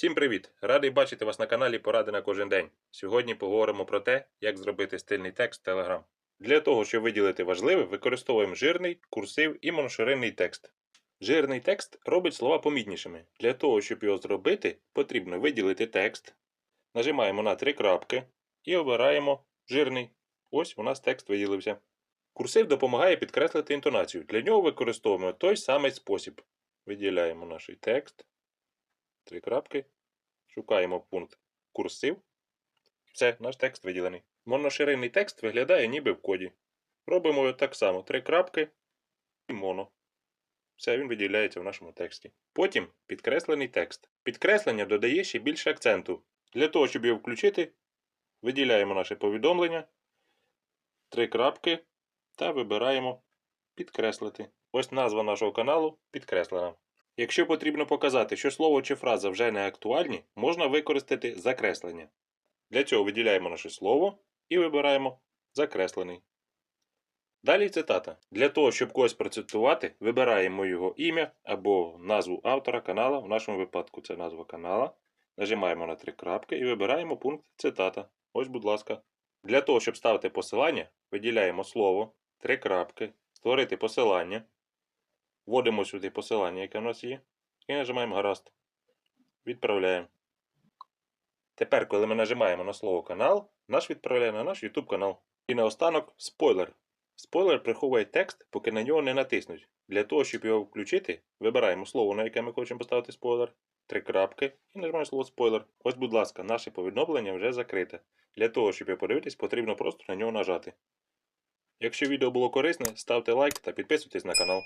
Всім привіт! Радий бачити вас на каналі Поради на кожен день. Сьогодні поговоримо про те, як зробити стильний текст в Telegram. Для того, щоб виділити важливе, використовуємо жирний, курсив і моноширинний текст. Жирний текст робить слова помітнішими. Для того, щоб його зробити, потрібно виділити текст. Нажимаємо на три крапки і обираємо жирний. Ось у нас текст виділився. Курсив допомагає підкреслити інтонацію. Для нього використовуємо той самий спосіб. Виділяємо наш текст. Три крапки. Шукаємо пункт курсив. Все, наш текст виділений. Моноширинний текст виглядає ніби в коді. Робимо так само: три крапки і моно. Все, він виділяється в нашому тексті. Потім підкреслений текст. Підкреслення додає ще більше акценту. Для того, щоб його включити, виділяємо наше повідомлення, три крапки та вибираємо підкреслити. Ось назва нашого каналу підкреслена. Якщо потрібно показати, що слово чи фраза вже не актуальні, можна використати закреслення. Для цього виділяємо наше слово і вибираємо закреслений. Далі цитата. Для того, щоб когось процитувати, вибираємо його ім'я або назву автора канала, в нашому випадку це назва канала. Нажимаємо на три крапки і вибираємо пункт цитата. Ось, будь ласка. Для того, щоб ставити посилання, виділяємо слово, три крапки, створити посилання. Вводимо сюди посилання, яке в нас є, і нажимаємо гаразд. Відправляємо. Тепер, коли ми нажимаємо на слово канал, наш відправляє на наш YouTube канал. І наостанок спойлер. Спойлер приховує текст, поки на нього не натиснуть. Для того, щоб його включити, вибираємо слово, на яке ми хочемо поставити спойлер, три крапки і нажимаємо слово спойлер. Ось, будь ласка, наше повідомлення вже закрите. Для того, щоб його подивитись, потрібно просто на нього нажати. Якщо відео було корисне, ставте лайк та підписуйтесь на канал.